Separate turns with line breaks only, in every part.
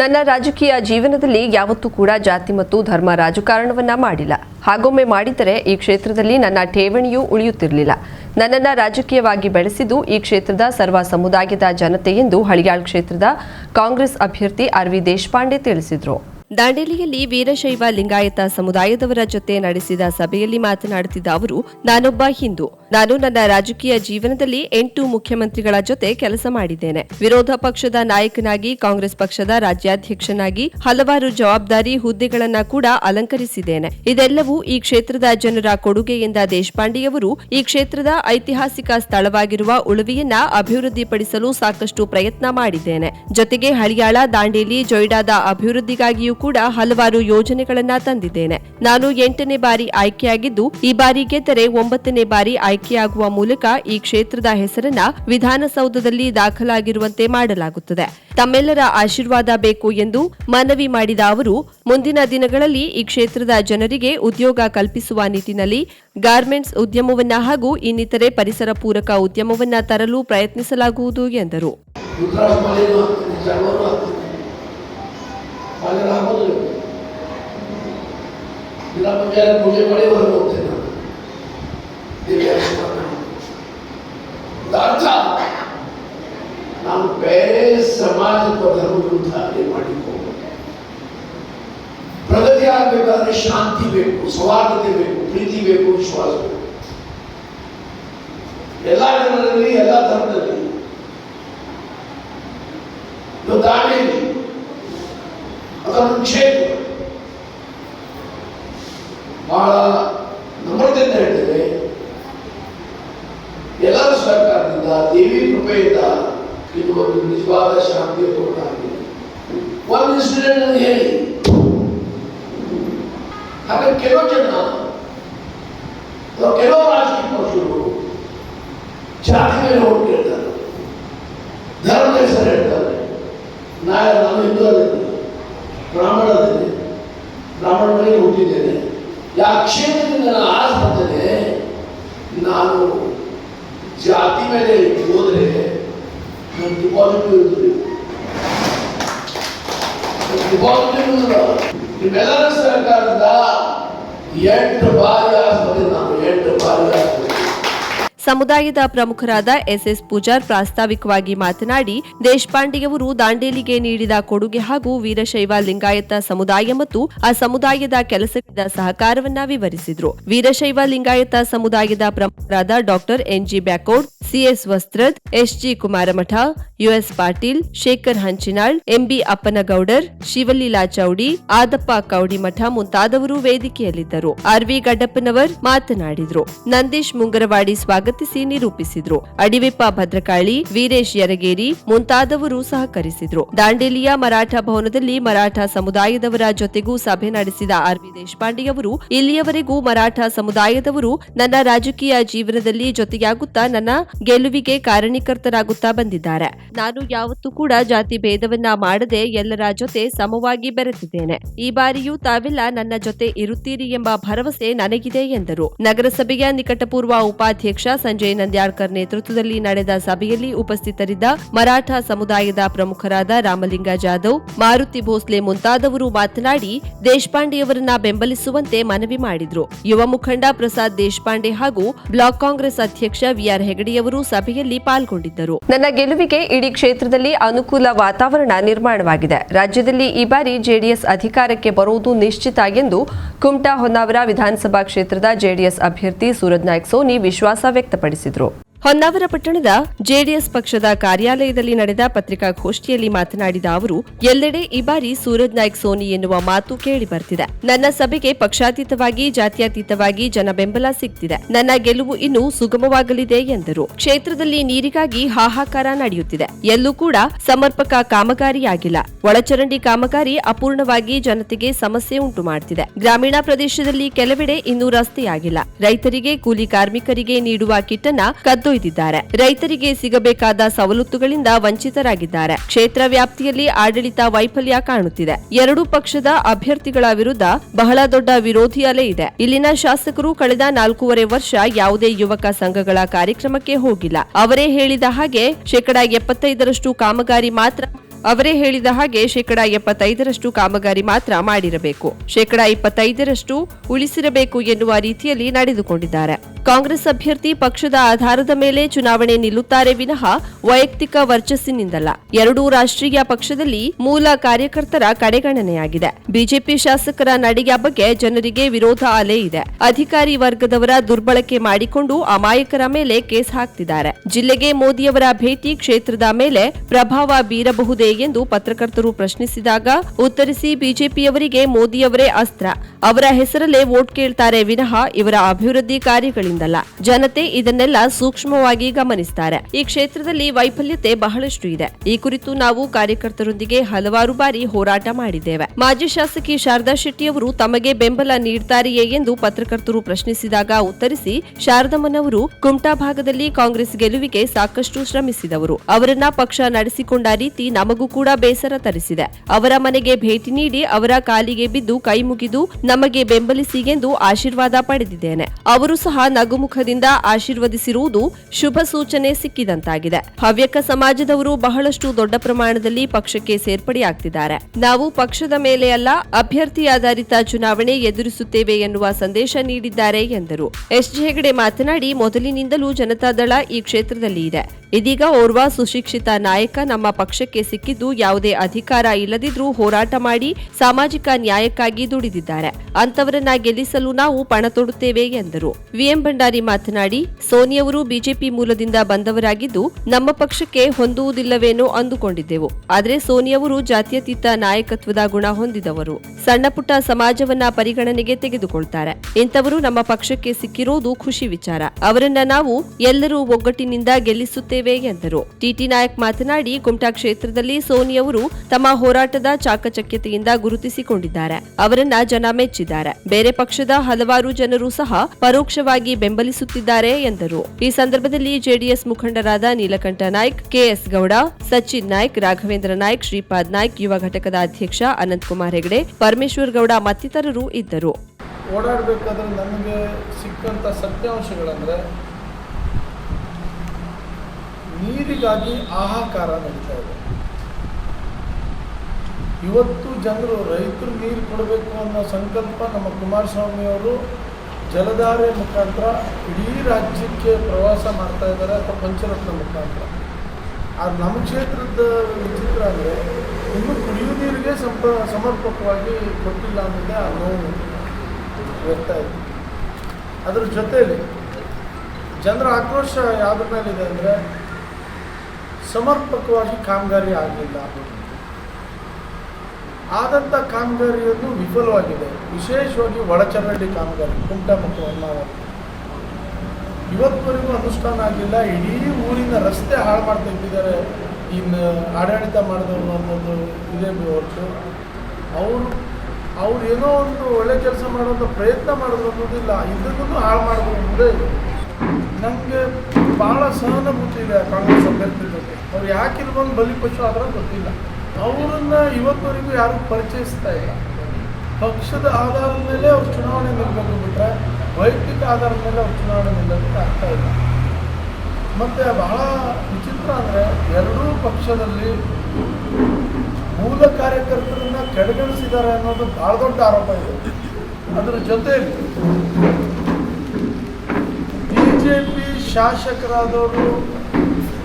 ನನ್ನ ರಾಜಕೀಯ ಜೀವನದಲ್ಲಿ ಯಾವತ್ತೂ ಕೂಡ ಜಾತಿ ಮತ್ತು ಧರ್ಮ ರಾಜಕಾರಣವನ್ನ ಮಾಡಿಲ್ಲ. ಹಾಗೊಮ್ಮೆ ಮಾಡಿದರೆ ಈ ಕ್ಷೇತ್ರದಲ್ಲಿ ನನ್ನ ಠೇವಣಿಯೂ ಉಳಿಯುತ್ತಿರಲಿಲ್ಲ. ನನ್ನನ್ನು ರಾಜಕೀಯವಾಗಿ ಬೆಳೆಸಿದ್ದು ಈ ಕ್ಷೇತ್ರದ ಸರ್ವ ಸಮುದಾಯದ ಜನತೆ ಎಂದು ಹಳಿಯಾಳ್ ಕ್ಷೇತ್ರದ ಕಾಂಗ್ರೆಸ್ ಅಭ್ಯರ್ಥಿ ಆರ್ ವಿ ದೇಶಪಾಂಡೆ ತಿಳಿಸಿದರು. ದಾಂಡೇಲಿಯಲ್ಲಿ ವೀರಶೈವ ಲಿಂಗಾಯತ ಸಮುದಾಯದವರ ಜೊತೆ ನಡೆಸಿದ ಸಭೆಯಲ್ಲಿ ಮಾತನಾಡುತ್ತಿದ್ದ ಅವರು, ನಾನೊಬ್ಬ ಹಿಂದೂ. ನಾನು ನನ್ನ ರಾಜಕೀಯ ಜೀವನದಲ್ಲಿ ಎಂಟು ಮುಖ್ಯಮಂತ್ರಿಗಳ ಜೊತೆ ಕೆಲಸ ಮಾಡಿದ್ದೇನೆ. ವಿರೋಧ ಪಕ್ಷದ ನಾಯಕನಾಗಿ, ಕಾಂಗ್ರೆಸ್ ಪಕ್ಷದ ರಾಜ್ಯಾಧ್ಯಕ್ಷನಾಗಿ ಹಲವಾರು ಜವಾಬ್ದಾರಿ ಹುದ್ದೆಗಳನ್ನ ಕೂಡ ಅಲಂಕರಿಸಿದ್ದೇನೆ. ಇದೆಲ್ಲವೂ ಈ ಕ್ಷೇತ್ರದ ಜನರ ಕೊಡುಗೆ ಎಂದ ದೇಶಪಾಂಡೆಯವರು ಈ ಕ್ಷೇತ್ರದ ಐತಿಹಾಸಿಕ ಸ್ಥಳವಾಗಿರುವ ಉಳುವಿಯನ್ನ ಅಭಿವೃದ್ಧಿಪಡಿಸಲು ಸಾಕಷ್ಟು ಪ್ರಯತ್ನ ಮಾಡಿದ್ದೇನೆ. ಜೊತೆಗೆ ಹಳಿಯಾಳ, ದಾಂಡೇಲಿ, ಜೊಯ್ಡಾದ ಅಭಿವೃದ್ಧಿಗಾಗಿಯೂ ಕೂಡ ಹಲವಾರು ಯೋಜನೆಗಳನ್ನ ತಂದಿದ್ದೇನೆ. ನಾನು ಎಂಟನೇ ಬಾರಿ ಆಯ್ಕೆಯಾಗಿದ್ದು, ಈ ಬಾರಿ ಗೆದ್ದರೆ ಒಂಬತ್ತನೇ ಬಾರಿ ಆಯ್ಕೆಯಾಗುವ ಮೂಲಕ ಈ ಕ್ಷೇತ್ರದ ಹೆಸರನ್ನ ವಿಧಾನಸೌಧದಲ್ಲಿ ದಾಖಲಾಗಿರುವಂತೆ ಮಾಡಲಾಗುತ್ತದೆ. ತಮ್ಮೆಲ್ಲರ ಆಶೀರ್ವಾದ ಬೇಕು ಎಂದು ಮನವಿ ಮಾಡಿದ ಅವರು, ಮುಂದಿನ ದಿನಗಳಲ್ಲಿ ಈ ಕ್ಷೇತ್ರದ ಜನರಿಗೆ ಉದ್ಯೋಗ ಕಲ್ಪಿಸುವ ನಿಟ್ಟಿನಲ್ಲಿ ಗಾರ್ಮೆಂಟ್ಸ್ ಉದ್ಯಮವನ್ನ ಹಾಗೂ ಇನ್ನಿತರೆ ಪರಿಸರ ಪೂರಕ ಉದ್ಯಮವನ್ನ ತರಲು ಪ್ರಯತ್ನಿಸಲಾಗುವುದು ಎಂದರು.
ಪಂಚಾಯತ್ ಪೂಜೆ ಮಾಡಿ ಹೊರಗೆ ಹೋಗ್ತೇನೆ ನಾನು ದೇವಿ ಆಶೀರ್ವಾದ ಮಾಡಿ. ಒಂದು ಅರ್ಥ ನಾನು ಬೇರೆ ಸಮಾಜ ಅಥವಾ ಧರ್ಮ ವಿರುದ್ಧ ಏನು ಮಾಡಲಿಕ್ಕೆ ಹೋಗ್ಬೇಕು ಪ್ರಗತಿ ಆಗಬೇಕಾದ್ರೆ ಶಾಂತಿ ಬೇಕು ಸೌಹಾರ್ದತೆ ಬೇಕು ಪ್ರೀತಿ ಬೇಕು ವಿಶ್ವಾಸ ಬೇಕು ಎಲ್ಲ ಜನರಲ್ಲಿ ಎಲ್ಲ ಧರ್ಮದಲ್ಲಿ ಇದು ದಾಂಡೇಲಿ ಅದನ್ನು ಕ್ಷೇತ್ರ ಬಹಳ ದೇವಿ ಕೃಪೆಯಿಂದ ಇದು ಒಂದು ನಿಜವಾದ ಶಾಂತಿಯ ತೋಟ ಆಗಿದೆ ಒಂದು ಇನ್ಸಿಡೆಂಟ್ ಅನ್ನು ಹೇಳಿ ಹಾಗೆ ಕೆಲವು ಜನ ಅಥವಾ ಕೆಲವು ರಾಜಕೀಯ ಪಕ್ಷಗಳು ಜಾತಿ ಮೇಲೆ ಓಟ್ ಕೇಳ್ತಾರೆ ಧರ್ಮದ ಹೆಸರು ಹೇಳ್ತಾರೆ ನಾ ನಾನು ಹಿಂದೂ ಅದೇನೆ ಬ್ರಾಹ್ಮಣ ಅದೇನೆ ಬ್ರಾಹ್ಮಣ ಮನೆಗೆ ಹುಟ್ಟಿದ್ದೇನೆ ಯಾ ಕ್ಷೇತ್ರದಿಂದ ನಾನು ಆಸೆ ಬರ್ತೇನೆ ನಾನು ಜಾತಿ ಮೇಲೆ ಹೋದರೆ ನನ್ನ ಡಿಪಾಸಿಟ್ ಇರುತ್ತದೆ ಡಿಪಾಸಿಟ್ ಇರುವುದಿಲ್ಲ ನಿಮ್ಮೆಲ್ಲರ ಸರ್ಕಾರದಿಂದ ಎಂಟು ಬಾರಿ ಆಸ್ಪತ್ರೆ ನಾನು, ಎಂಟು ಬಾರಿ ಆಸ್ಪತ್ರೆ.
ಸಮುದಾಯದ ಪ್ರಮುಖರಾದ ಎಸ್ಎಸ್ ಪೂಜಾರ್ ಪ್ರಾಸ್ತಾವಿಕವಾಗಿ ಮಾತನಾಡಿ, ದೇಶಪಾಂಡೆಯವರು ದಾಂಡೇಲಿಗೆ ನೀಡಿದ ಕೊಡುಗೆ ಹಾಗೂ ವೀರಶೈವ ಲಿಂಗಾಯತ ಸಮುದಾಯ ಮತ್ತು ಆ ಸಮುದಾಯದ ಕೆಲಸದ ಸಹಕಾರವನ್ನ ವಿವರಿಸಿದರು. ವೀರಶೈವ ಲಿಂಗಾಯತ ಸಮುದಾಯದ ಪ್ರಮುಖರಾದ doctor NG Byakod, CS Vastrad, SG Kumaramath, US Patil, Shekhar Hanchinal, MB Appanagoudar, Shivaleela Choudi, Adappa Koudimath ಮುಂತಾದವರು ವೇದಿಕೆಯಲ್ಲಿದ್ದರು. ಆರ್ವಿ ಗಡ್ಡಪ್ಪನವರ್ ಮಾತನಾಡಿದರು. ನಂದೀಶ್ ಮುಂಗರವಾಡಿ ಸ್ವಾಗತಿಸಿ ನಿರೂಪಿಸಿದ್ರು. ಅಡಿವಿಪ್ಪ ಭದ್ರಕಾಳಿ, ವೀರೇಶ್ ಯರಗೇರಿ ಮುಂತಾದವರು ಸಹಕರಿಸಿದ್ರು. ದಾಂಡೇಲಿಯ ಮರಾಠ ಭವನದಲ್ಲಿ ಮರಾಠ ಸಮುದಾಯದವರ ಜೊತೆಗೂ ಸಭೆ ನಡೆಸಿದ ಆರ್ವಿ ದೇಶಪಾಂಡೆಯವರು ಇಲ್ಲಿಯವರೆಗೂ ಮರಾಠ ಸಮುದಾಯದವರು ನನ್ನ ರಾಜಕೀಯ ಜೀವನದಲ್ಲಿ ಜೊತೆಯಾಗುತ್ತಾ ನನ್ನ ಗೆಲುವಿಗೆ ಕಾರಣೀಕರ್ತರಾಗುತ್ತಾ ಬಂದಿದ್ದಾರೆ. ನಾನು ಯಾವತ್ತೂ ಕೂಡ ಜಾತಿ ಭೇದವನ್ನ ಮಾಡದೆ ಎಲ್ಲರ ಜೊತೆ ಸಮವಾಗಿ ಬೆರೆತಿದ್ದೇನೆ. ಈ ಬಾರಿಯೂ ತಾವೆಲ್ಲ ನನ್ನ ಜೊತೆ ಇರುತ್ತೀರಿ ಎಂಬ ಭರವಸೆ ನನಗಿದೆ ಎಂದರು. ನಗರಸಭೆಯ ನಿಕಟಪೂರ್ವ ಉಪಾಧ್ಯಕ್ಷ ಸಂಜಯ್ ನಂದ್ಯಾಳ್ಕರ್ ನೇತೃತ್ವದಲ್ಲಿ ನಡೆದ ಸಭೆಯಲ್ಲಿ ಉಪಸ್ಥಿತರಿದ್ದ ಮರಾಠ ಸಮುದಾಯದ ಪ್ರಮುಖರಾದ ರಾಮಲಿಂಗ ಜಾಧವ್, ಮಾರುತಿ ಭೋಸ್ಲೆ ಮುಂತಾದವರು ಮಾತನಾಡಿ ದೇಶಪಾಂಡೆಯವರನ್ನ ಬೆಂಬಲಿಸುವಂತೆ ಮನವಿ ಮಾಡಿದ್ರು. ಯುವ ಮುಖಂಡ ಪ್ರಸಾದ್ ದೇಶಪಾಂಡೆ ಹಾಗೂ ಬ್ಲಾಕ್ ಕಾಂಗ್ರೆಸ್ ಅಧ್ಯಕ್ಷ ವಿಆರ್ ಹೆಗಡೆಯವರು ಸಭೆಯಲ್ಲಿ ಪಾಲ್ಗೊಂಡಿದ್ದರು. ನನ್ನ ಗೆಲುವಿಗೆ ಇಡೀ ಕ್ಷೇತ್ರದಲ್ಲಿ ಅನುಕೂಲ ವಾತಾವರಣ ನಿರ್ಮಾಣವಾಗಿದೆ. ರಾಜ್ಯದಲ್ಲಿ ಈ ಬಾರಿ ಜೆಡಿಎಸ್ ಅಧಿಕಾರಕ್ಕೆ ಬರುವುದು ನಿಶ್ಚಿತ ಎಂದು ಕುಮಟಾ ಹೊನ್ನಾವರ ವಿಧಾನಸಭಾ ಕ್ಷೇತ್ರದ ಜೆಡಿಎಸ್ ಅಭ್ಯರ್ಥಿ ಸೂರಜ್ ನಾಯ್ಕ್ ಸೋನಿ ವಿಶ್ವಾಸ ವ್ಯಕ್ತಪಡಿಸಿದರು ವ್ಯಕ್ತಪಡಿಸಿದರು. ಹೊನ್ನಾವರ ಪಟ್ಟಣದ ಜೆಡಿಎಸ್ ಪಕ್ಷದ ಕಾರ್ಯಾಲಯದಲ್ಲಿ ನಡೆದ ಪತ್ರಿಕಾಗೋಷ್ಠಿಯಲ್ಲಿ ಮಾತನಾಡಿದ ಅವರು, ಎಲ್ಲೆಡೆ ಈ ಬಾರಿ ಸೂರಜ್ ನಾಯ್ಕ್ ಸೋನಿ ಎನ್ನುವ ಮಾತು ಕೇಳಿ ಬರ್ತಿದೆ. ನನ್ನ ಸಭೆಗೆ ಪಕ್ಷಾತೀತವಾಗಿ, ಜಾತ್ಯತೀತವಾಗಿ ಜನ ಬೆಂಬಲ ಸಿಗ್ತಿದೆ. ನನ್ನ ಗೆಲುವು ಇನ್ನೂ ಸುಗಮವಾಗಲಿದೆ ಎಂದರು. ಕ್ಷೇತ್ರದಲ್ಲಿ ನೀರಿಗಾಗಿ ಹಾಹಾಕಾರ ನಡೆಯುತ್ತಿದೆ. ಎಲ್ಲೂ ಕೂಡ ಸಮರ್ಪಕ ಕಾಮಗಾರಿಯಾಗಿಲ್ಲ. ಒಳಚರಂಡಿ ಕಾಮಗಾರಿ ಅಪೂರ್ಣವಾಗಿ ಜನತೆಗೆ ಸಮಸ್ಯೆ ಉಂಟು ಮಾಡ್ತಿದೆ. ಗ್ರಾಮೀಣ ಪ್ರದೇಶದಲ್ಲಿ ಕೆಲವೆಡೆ ಇನ್ನೂ ರಸ್ತೆಯಾಗಿಲ್ಲ. ರೈತರಿಗೆ, ಕೂಲಿ ಕಾರ್ಮಿಕರಿಗೆ ನೀಡುವ ಕಿಟ್ಟನ್ನ ಕದ್ದೊಯ್ದಿದ್ದಾರೆ ರೈತರಿಗೆ ಸಿಗಬೇಕಾದ ಸವಲತ್ತುಗಳಿಂದ ವಂಚಿತರಾಗಿದ್ದಾರೆ. ಕ್ಷೇತ್ರ ವ್ಯಾಪ್ತಿಯಲ್ಲಿ ಆಡಳಿತ ವೈಫಲ್ಯ ಕಾಣುತ್ತಿದೆ. ಎರಡೂ ಪಕ್ಷದ ಅಭ್ಯರ್ಥಿಗಳ ವಿರುದ್ಧ ಬಹಳ ದೊಡ್ಡ ವಿರೋಧಿ ಅಲೆ ಇದೆ. ಇಲ್ಲಿನ ಶಾಸಕರು ಕಳೆದ ನಾಲ್ಕೂವರೆ ವರ್ಷ ಯಾವುದೇ ಯುವಕ ಸಂಘಗಳ ಕಾರ್ಯಕ್ರಮಕ್ಕೆ ಹೋಗಿಲ್ಲ. ಅವರೇ ಹೇಳಿದ ಹಾಗೆ ಶೇಕಡಾ ಎಪ್ಪತ್ತೈದರಷ್ಟು ಕಾಮಗಾರಿ ಮಾತ್ರ ಅವರೇ ಹೇಳಿದ ಹಾಗೆ ಶೇಕಡಾ ಎಪ್ಪತ್ತೈದರಷ್ಟು ಕಾಮಗಾರಿ ಮಾತ್ರ ಮಾಡಿರಬೇಕು. ಶೇಕಡಾ ಇಪ್ಪತ್ತೈದರಷ್ಟು ಉಳಿಸಿರಬೇಕು ಎನ್ನುವ ರೀತಿಯಲ್ಲಿ ನಡೆದುಕೊಂಡಿದ್ದಾರೆ. ಕಾಂಗ್ರೆಸ್ ಅಭ್ಯರ್ಥಿ ಪಕ್ಷದ ಆಧಾರದ ಮೇಲೆ ಚುನಾವಣೆ ನಿಲ್ಲುತ್ತಾರೆ ವಿನಃ ವೈಯಕ್ತಿಕ ವರ್ಚಸ್ಸಿನಿಂದಲ್ಲ. ಎರಡೂ ರಾಷ್ಟ್ರೀಯ ಪಕ್ಷದಲ್ಲಿ ಮೂಲ ಕಾರ್ಯಕರ್ತರ ಕಡೆಗಣನೆಯಾಗಿದೆ. ಬಿಜೆಪಿ ಶಾಸಕರ ನಡೆಯ ಬಗ್ಗೆ ಜನರಿಗೆ ವಿರೋಧ ಅಲೆ ಇದೆ. ಅಧಿಕಾರಿ ವರ್ಗದವರ ದುರ್ಬಳಕೆ ಮಾಡಿಕೊಂಡು ಅಮಾಯಕರ ಮೇಲೆ ಕೇಸ್ ಹಾಕ್ತಿದ್ದಾರೆ. ಜಿಲ್ಲೆಗೆ ಮೋದಿಯವರ ಭೇಟಿ ಕ್ಷೇತ್ರದ ಮೇಲೆ ಪ್ರಭಾವ ಬೀರಬಹುದೇ ಎಂದು ಪತ್ರಕರ್ತರು ಪ್ರಶ್ನಿಸಿದಾಗ ಉತ್ತರಿಸಿ ಬಿಜೆಪಿಯವರಿಗೆ ಮೋದಿಯವರೇ ಅಸ್ತ್ರ. ಅವರ ಹೆಸರಲ್ಲೇ ವೋಟ್ ಕೇಳ್ತಾರೆ ವಿನಃ ಇವರ ಅಭಿವೃದ್ಧಿ ಕಾರ್ಯಗಳಿಂದಲ್ಲ. ಜನತೆ ಇದನ್ನೆಲ್ಲ ಸೂಕ್ಷ್ಮವಾಗಿ ಗಮನಿಸ್ತಾರೆ. ಈ ಕ್ಷೇತ್ರದಲ್ಲಿ ವೈಫಲ್ಯತೆ ಬಹಳಷ್ಟು ಇದೆ. ಈ ಕುರಿತು ನಾವು ಕಾರ್ಯಕರ್ತರೊಂದಿಗೆ ಹಲವಾರು ಬಾರಿ ಹೋರಾಟ ಮಾಡಿದ್ದೇವೆ. ಮಾಜಿ ಶಾಸಕಿ ಶಾರದಾ ಶೆಟ್ಟಿಯವರು ತಮಗೆ ಬೆಂಬಲ ನೀಡ್ತಾರೆಯೇ ಎಂದು ಪತ್ರಕರ್ತರು ಪ್ರಶ್ನಿಸಿದಾಗ ಉತ್ತರಿಸಿ, ಶಾರದಮ್ಮನವರು ಕುಮಟಾ ಭಾಗದಲ್ಲಿ ಕಾಂಗ್ರೆಸ್ ಗೆಲುವಿಗೆ ಸಾಕಷ್ಟು ಶ್ರಮಿಸಿದವರು. ಅವರನ್ನ ಪಕ್ಷ ನಡೆಸಿಕೊಂಡ ರೀತಿ ನಮಗೂ ಕೂಡ ಬೇಸರ ತರಿಸಿದೆ. ಅವರ ಮನೆಗೆ ಭೇಟಿ ನೀಡಿ ಅವರ ಕಾಲಿಗೆ ಬಿದ್ದು ಕೈ ಮುಗಿದು ನಮಗೆ ಬೆಂಬಲಿಸಿ ಎಂದು ಆಶೀರ್ವಾದ ಪಡೆದಿದ್ದೇನೆ. ಅವರು ಸಹ ನಗುಮುಖದಿಂದ ಆಶೀರ್ವದಿಸಿರುವುದು ಶುಭ ಸೂಚನೆ ಸಿಕ್ಕಿದಂತಾಗಿದೆ. ಹವ್ಯಕ ಸಮಾಜದವರು ಬಹಳಷ್ಟು ದೊಡ್ಡ ಪ್ರಮಾಣದಲ್ಲಿ ಪಕ್ಷಕ್ಕೆ ಸೇರ್ಪಡೆಯಾಗ್ತಿದ್ದಾರೆ. ನಾವು ಪಕ್ಷದ ಮೇಲೆ ಅಲ್ಲ, ಅಭ್ಯರ್ಥಿ ಆಧಾರಿತ ಚುನಾವಣೆ ಎದುರಿಸುತ್ತೇವೆ ಎನ್ನುವ ಸಂದೇಶ ನೀಡಿದ್ದಾರೆ ಎಂದರು. ಎಸ್. ಜಿ. ಹೆಗಡೆ ಮಾತನಾಡಿ, ಮೊದಲಿನಿಂದಲೂ ಜನತಾದಳ ಈ ಕ್ಷೇತ್ರದಲ್ಲಿ ಇದೆ. ಇದೀಗ ಓರ್ವ ಸುಶಿಕ್ಷಿತ ನಾಯಕ ನಮ್ಮ ಪಕ್ಷಕ್ಕೆ ಸಿಕ್ಕಿದ್ದು ಯಾವುದೇ ಅಧಿಕಾರ ಇಲ್ಲದಿದ್ರೂ ಹೋರಾಟ ಮಾಡಿ ಸಾಮಾಜಿಕ ನ್ಯಾಯಕ್ಕಾಗಿ ದುಡಿದಿದ್ದಾರೆ. ಅಂತವರನ್ನ ಗೆಲ್ಲಿಸಲು ನಾವು ಪಣ ತೊಡುತ್ತೇವೆ ಎಂದರು. ವಿಎಂ ಭಂಡಾರಿ ಮಾತನಾಡಿ, ಸೋನಿಯವರು ಬಿಜೆಪಿ ಮೂಲದಿಂದ ಬಂದವರಾಗಿದ್ದು ನಮ್ಮ ಪಕ್ಷಕ್ಕೆ ಹೊಂದುವುದಿಲ್ಲವೇನೋ ಅಂದುಕೊಂಡಿದ್ದೆವು. ಆದರೆ ಸೋನಿಯವರು ಜಾತ್ಯತೀತ ನಾಯಕತ್ವದ ಗುಣ ಹೊಂದಿದವರು. ಸಣ್ಣ ಪುಟ್ಟ ಸಮಾಜವನ್ನ ಪರಿಗಣನೆಗೆ ತೆಗೆದುಕೊಳ್ತಾರೆ. ಇಂಥವರು ನಮ್ಮ ಪಕ್ಷಕ್ಕೆ ಸಿಕ್ಕಿರೋದು ಖುಷಿ ವಿಚಾರ. ಅವರನ್ನ ನಾವು ಎಲ್ಲರೂ ಒಗ್ಗಟ್ಟಿನಿಂದ ಗೆಲ್ಲಿಸುತ್ತೇವೆ ಎಂದರು. ಟಿಟಿ ನಾಯಕ್ ಮಾತನಾಡಿ, ಕುಮಟಾ ಕ್ಷೇತ್ರದಲ್ಲಿ ಸೋನಿಯವರು ತಮ್ಮ ಹೋರಾಟದ ಚಾಕಚಕ್ಯತೆಯಿಂದ ಗುರುತಿಸಿಕೊಂಡಿದ್ದಾರೆ. ಅವರನ್ನ ಜನ ಮೆಚ್ಚಿದ್ದಾರೆ. ಬೇರೆ ಪಕ್ಷದ ಹಲವಾರು ಜನರು ಸಹ ಪರೋಕ್ಷವಾಗಿ ಬೆಂಬಲಿಸುತ್ತಿದ್ದಾರೆ ಎಂದರು. ಈ ಸಂದರ್ಭದಲ್ಲಿ ಜೆಡಿಎಸ್ ಮುಖಂಡರಾದ ನೀಲಕಂಠ ನಾಯ್ಕ್, ಕೆಎಸ್ ಗೌಡ, ಸಚಿನ್ ನಾಯ್ಕ್, ರಾಘವೇಂದ್ರ ನಾಯ್ಕ್, ಶ್ರೀಪಾದ್ ನಾಯ್ಕ್, ಯುವ ಘಟಕದ ಅಧ್ಯಕ್ಷ ಅನಂತಕುಮಾರ್ ಹೆಗಡೆ, ಪರಮೇಶ್ವರ್ ಗೌಡ ಮತ್ತಿತರರು ಇದ್ದರು.
ಓಡಾಡಬೇಕಾದ್ರೆ ನನಗೆ ಸಿಕ್ಕಂಥ ಸತ್ಯಾಂಶಗಳಂದರೆ ನೀರಿಗಾಗಿ ಆಹಾಕಾರ ನಡೀತಾ ಇದೆ. ಇವತ್ತು ಜನರು ರೈತರು ನೀರು ಕೊಡಬೇಕು ಅನ್ನೋ ಸಂಕಲ್ಪ ನಮ್ಮ ಕುಮಾರಸ್ವಾಮಿಯವರು ಜಲಧಾರೆ ಮುಖಾಂತರ ಇಡೀ ರಾಜ್ಯಕ್ಕೆ ಪ್ರವಾಸ ಮಾಡ್ತಾ ಇದ್ದಾರೆ, ಅಥವಾ ಪಂಚರತ್ನ ಮುಖಾಂತರ. ಆ ನಮ್ಮ ಕ್ಷೇತ್ರದ ವಿಚಿತ್ರ ಅಂದರೆ ಇನ್ನೂ ಕುಡಿಯುವ ನೀರಿಗೆ ಸಂಪ, ಸಮರ್ಪಕವಾಗಿ ಕೊಟ್ಟಿಲ್ಲ ಅನ್ನೋದೇ ಆ ನೋವು ವ್ಯಕ್ತ ಇದೆ ಅದ್ರ ಜೊತೆಯಲ್ಲಿ ಜನರ ಆಕ್ರೋಶ ಯಾವುದ್ರ ಮೇಲಿದೆ ಅಂದರೆ ಸಮರ್ಪಕವಾಗಿ ಕಾಮಗಾರಿ ಆಗಲಿಲ್ಲ. ಆದಂಥ ಕಾಮಗಾರಿಯನ್ನು ವಿಫಲವಾಗಿದೆ. ವಿಶೇಷವಾಗಿ ಒಳಚರಂಡಿ ಕಾಮಗಾರಿ, ಕುಂಟ ಮತ್ತು ಹೊನ್ನಾವರ. ಇವತ್ತುವರೆಗೂ ಅನುಷ್ಠಾನ ಆಗಿಲ್ಲ. ಇಡೀ ಊರಿನ ರಸ್ತೆ ಹಾಳು ಮಾಡ್ತಾ ಇನ್ನು ಆಡಳಿತ ಮಾಡಿದವರು ಅನ್ನೋದು ಇದೇ ಹೊರತು. ಅವರು, ಅವ್ರು ಏನೋ ಒಂದು ಒಳ್ಳೆ ಕೆಲಸ ಮಾಡುವಂಥ ಪ್ರಯತ್ನ ಮಾಡೋದು ಅನ್ನೋದಿಲ್ಲ. ಇದಕ್ಕೂ ಹಾಳು ಮಾಡೋದು ಅನ್ನೋದೇ ಇದೆ. ನನಗೆ ಭಾಳ ಸಹನುಭೂತಿ ಇದೆ ಕಾಂಗ್ರೆಸ್ ಅಭ್ಯರ್ಥಿ ಬಗ್ಗೆ. ಅವ್ರು ಯಾಕೆ ಇಲ್ಲಿ ಬಂದು ಬಲಿಪಶು ಆದ್ರೆ ಗೊತ್ತಿಲ್ಲ. ಅವರನ್ನ ಇವತ್ತವರೆಗೂ ಯಾರು ಪರಿಚಯಿಸ್ತಾ ಇಲ್ಲ. ಪಕ್ಷದ ಆಧಾರದ ಮೇಲೆ ಅವ್ರು ಚುನಾವಣೆ ನಿಲ್ಲಬೇಕು ಬಿಟ್ಟರೆ ವೈಯಕ್ತಿಕ ಆಧಾರದ ಮೇಲೆ ಅವ್ರು ಚುನಾವಣೆ ನಿಲ್ಲೋದಕ್ಕೆ ಆಗ್ತಾ ಇಲ್ಲ. ಮತ್ತು ಬಹಳ ವಿಚಿತ್ರ ಅಂದರೆ ಎರಡೂ ಪಕ್ಷದಲ್ಲಿ ಮೂಲ ಕಾರ್ಯಕರ್ತರನ್ನ ಕೆಳಗಿಳಿಸಿದ್ದಾರೆ ಅನ್ನೋದು ಭಾಳ ದೊಡ್ಡ ಆರೋಪ ಇದೆ. ಅದರ ಜೊತೆಯಲ್ಲಿ ಬಿ ಜೆ ಪಿ ಶಾಸಕರಾದವರು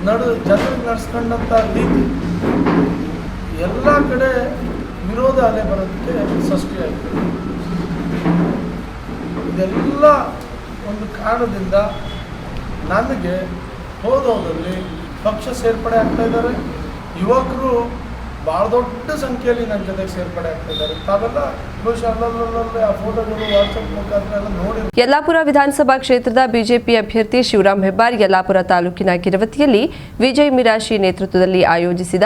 ನಡು ಜನರಿಗೆ ನಡೆಸ್ಕೊಂಡಂಥ ರೀತಿ ಎಲ್ಲ ಕಡೆ ವಿರೋಧ ಅಲೆ ಬರೋದಕ್ಕೆ ಸೃಷ್ಟಿಯಾಗಿದೆ ಇದೆಲ್ಲ ಒಂದು ಕಾರಣದಿಂದ ನನಗೆ ಹೋದೋದಲ್ಲಿ ಪಕ್ಷ ಸೇರ್ಪಡೆ ಆಗ್ತಾ ಇದ್ದಾರೆ. ಯುವಕರು ಭಾಳ ದೊಡ್ಡ ಸಂಖ್ಯೆಯಲ್ಲಿ ನನ್ನ ಜೊತೆಗೆ ಸೇರ್ಪಡೆ ಆಗ್ತಾ ಇದ್ದಾರೆ ತಾವೆಲ್ಲ
ಯಲ್ಲಾಪುರ ವಿಧಾನಸಭಾ ಕ್ಷೇತ್ರದ ಬಿಜೆಪಿ ಅಭ್ಯರ್ಥಿ ಶಿವರಾಮ್ ಹೆಬ್ಬಾರ್ ಯಲ್ಲಾಪುರ ತಾಲೂಕಿನ ಕಿರವತಿಯಲ್ಲಿ ವಿಜಯ್ ಮಿರಾಶಿ ನೇತೃತ್ವದಲ್ಲಿ ಆಯೋಜಿಸಿದ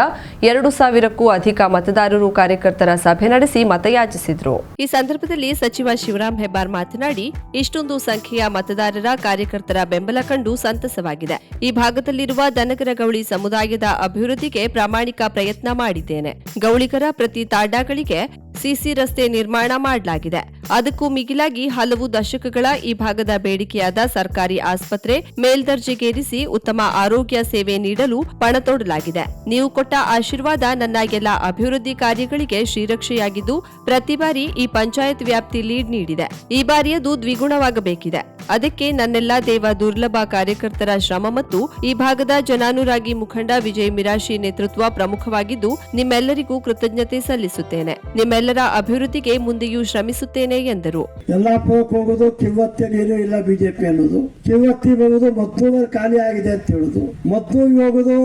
ಎರಡು ಸಾವಿರಕ್ಕೂ ಅಧಿಕ ಮತದಾರರು ಕಾರ್ಯಕರ್ತರ ಸಭೆ ನಡೆಸಿ ಮತಯಾಚಿಸಿದ್ರು. ಈ ಸಂದರ್ಭದಲ್ಲಿ ಸಚಿವ ಶಿವರಾಮ್ ಹೆಬ್ಬಾರ್ ಮಾತನಾಡಿ, ಇಷ್ಟೊಂದು ಸಂಖ್ಯೆಯ ಮತದಾರರ ಕಾರ್ಯಕರ್ತರ ಬೆಂಬಲ ಕಂಡು ಸಂತಸವಾಗಿದೆ. ಈ ಭಾಗದಲ್ಲಿರುವ ದನಗರಗೌಳಿ ಸಮುದಾಯದ ಅಭಿವೃದ್ಧಿಗೆ ಪ್ರಾಮಾಣಿಕ ಪ್ರಯತ್ನ ಮಾಡಿದ್ದೇನೆ. ಗೌಳಿಕರ ಪ್ರತಿ ತಾಂಡಗಳಿಗೆ ಸಿಸಿ ರಸ್ತೆ ನಿರ್ಮಾಣ ಮಾಡಲಾಗಿದೆ. ಅದಕ್ಕೂ ಮಿಗಿಲಾಗಿ ಹಲವು ದಶಕಗಳ ಈ ಭಾಗದ ಬೇಡಿಕೆಯಾದ ಸರ್ಕಾರಿ ಆಸ್ಪತ್ರೆ ಮೇಲ್ದರ್ಜೆಗೇರಿಸಿ ಉತ್ತಮ ಆರೋಗ್ಯ ಸೇವೆ ನೀಡಲು ಪಣತೊಡಲಾಗಿದೆ ನೀವು ಕೊಟ್ಟ ಆಶೀರ್ವಾದ ನನ್ನ ಎಲ್ಲ ಅಭಿವೃದ್ಧಿ ಕಾರ್ಯಗಳಿಗೆ ಶ್ರೀರಕ್ಷೆಯಾಗಿದ್ದು ಪ್ರತಿ ಬಾರಿ ಈ ಪಂಚಾಯತ್ ವ್ಯಾಪ್ತಿ ಲೀಡ್ ನೀಡಿದೆ. ಈ ಬಾರಿಯದು ದ್ವಿಗುಣವಾಗಬೇಕಿದೆ. ಅದಕ್ಕೆ ನನ್ನೆಲ್ಲ ದೇವ ದುರ್ಲಭ ಕಾರ್ಯಕರ್ತರ ಶ್ರಮ ಮತ್ತು ಈ ಭಾಗದ ಜನಾನುರಾಗಿ ಮುಖಂಡ ವಿಜಯ್ ಮಿರಾಶಿ ನೇತೃತ್ವ ಪ್ರಮುಖವಾಗಿದ್ದು ನಿಮ್ಮೆಲ್ಲರಿಗೂ ಕೃತಜ್ಞತೆ ಸಲ್ಲಿಸುತ್ತೇನೆ. ನಿಮ್ಮೆಲ್ಲರ ಅಭಿವೃದ್ಧಿಗೆ ಮುಂದೆಯೂ ಶ್ರಮಿಸುತ್ತೇನೆ ಎಂದರು.
ಯಲ್ಲಾಪುರಕ್ಕೆ ಹೋಗೋದು ಕಿವತ್ತೇನೇನು ಇಲ್ಲ ಬಿಜೆಪಿ ಅನ್ನೋದು. ಕಿವತ್ತಿ ಹೋಗೋದು ಮತ್ತು ಖಾಲಿ ಆಗಿದೆ ಅಂತ ಹೇಳುದು. ಮತ್ತು ಹೋಗೋದು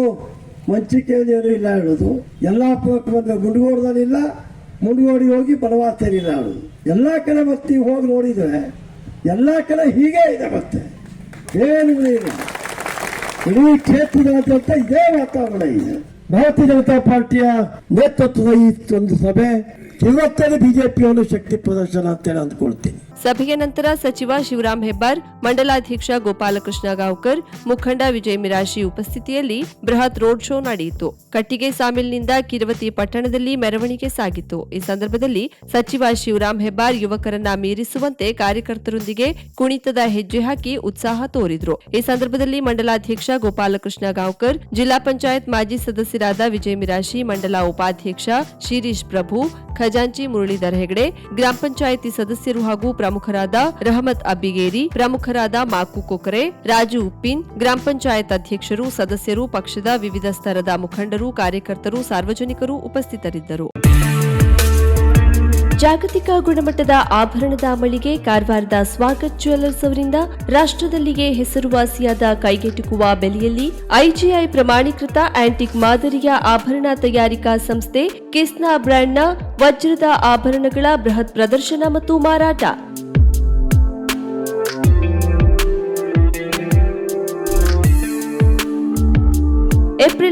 ನೀರು ಇಲ್ಲ ಹೇಳೋದು. ಎಲ್ಲ ಬಂದ ಮುಂಡಗೋಡದಲ್ಲಿಲ್ಲ ಮುಂಡಗೋಡಿ ಹೋಗಿ ಬನವಾಸೇನಿಲ್ಲ ಹೇಳೋದು. ಎಲ್ಲ ಕಡೆ ಮತ್ತೆ ಹೋಗಿ ನೋಡಿದ್ರೆ ಎಲ್ಲ ಕಡೆ ಹೀಗೆ ಇದೆ ಮತ್ತೆ. ಏನು ಇಲ್ಲ. ಇಡೀ ಕ್ಷೇತ್ರದಾದ್ಯಂತ ಇದೇ ವಾತಾವರಣ ಇದೆ. ಭಾರತೀಯ ಜನತಾ ಪಾರ್ಟಿಯ ನೇತೃತ್ವದ ಈ ಒಂದು ಸಭೆ ಇವತ್ತೇ ಬಿಜೆಪಿಯನ್ನು ಶಕ್ತಿ ಪ್ರದರ್ಶನ ಅಂತೇಳಿ ಅಂದ್ಕೊಳ್ತೀನಿ.
ಸಭೆಯ ನಂತರ ಸಚಿವ ಶಿವರಾಮ್ ಹೆಬ್ಬಾರ್, ಮಂಡಲಾಧ್ಯಕ್ಷ ಗೋಪಾಲಕೃಷ್ಣ ಗಾಂವ್ಕರ್, ಮುಖಂಡ ವಿಜಯ್ ಮಿರಾಶಿ ಉಪಸ್ಥಿತಿಯಲ್ಲಿ ಬೃಹತ್ ರೋಡ್ ಶೋ ನಡೆಯಿತು. ಕಟ್ಟಿಗೆ ಸಾಮಿಲ್ನಿಂದ ಕಿರವತಿ ಪಟ್ಟಣದಲ್ಲಿ ಮೆರವಣಿಗೆ ಸಾಗಿತ್ತು ಈ ಸಂದರ್ಭದಲ್ಲಿ ಸಚಿವ ಶಿವರಾಮ್ ಹೆಬ್ಬಾರ್ ಯುವಕರನ್ನ ಮೀರಿಸುವಂತೆ ಕಾರ್ಯಕರ್ತರೊಂದಿಗೆ ಕುಣಿತದ ಹೆಜ್ಜೆ ಹಾಕಿ ಉತ್ಸಾಹ ತೋರಿದ್ರು. ಈ ಸಂದರ್ಭದಲ್ಲಿ ಮಂಡಲಾಧ್ಯಕ್ಷ ಗೋಪಾಲಕೃಷ್ಣ ಗಾಂವ್ಕರ್, ಜಿಲ್ಲಾ ಪಂಚಾಯತ್ ಮಾಜಿ ಸದಸ್ಯರಾದ ವಿಜಯ್ ಮಿರಾಶಿ, ಮಂಡಲ ಉಪಾಧ್ಯಕ್ಷ ಶಿರೀಶ್ ಪ್ರಭು, ಖಜಾಂಚಿ ಮುರಳೀಧರ್ ಹೆಗಡೆ, ಗ್ರಾಮ ಪಂಚಾಯಿತಿ ಸದಸ್ಯರು ಹಾಗೂ ಪ್ರಮುಖರಾದ ರಹಮತ್ ಅಬ್ಬಿಗೇರಿ, ಪ್ರಮುಖರಾದ ಮಾಕು ಕೊಕರೆ, ರಾಜು ಉಪ್ಪಿನ್, ಗ್ರಾಮ ಪಂಚಾಯತ್ ಅಧ್ಯಕ್ಷರು, ಸದಸ್ಯರು, ಪಕ್ಷದ ವಿವಿಧ ಸ್ತರದ ಮುಖಂಡರು, ಕಾರ್ಯಕರ್ತರು, ಸಾರ್ವಜನಿಕರು ಉಪಸ್ಥಿತರಿದ್ದರು. ಜಾಗತಿಕ ಗುಣಮಟ್ಟದ ಆಭರಣದ ಮಳಿಗೆ ಕಾರವಾರದ ಸ್ವಾಗತ್ ಜ್ಯುವೆಲ್ಲರ್ಸ್ ಅವರಿಂದ ರಾಷ್ಟ್ರದಲ್ಲಿಯೇ ಹೆಸರುವಾಸಿಯಾದ ಕೈಗೆಟುಕುವ ಬೆಲೆಯಲ್ಲಿ ಐಜಿಐ ಪ್ರಮಾಣೀಕೃತ ಆಂಟಿಕ್ ಮಾದರಿಯ ಆಭರಣ ತಯಾರಿಕಾ ಸಂಸ್ಥೆ ಕಿಸ್ನಾ ಬ್ರ್ಯಾಂಡ್ನ ವಜ್ರದ ಆಭರಣಗಳ ಬೃಹತ್ ಪ್ರದರ್ಶನ ಮತ್ತು ಮಾರಾಟ.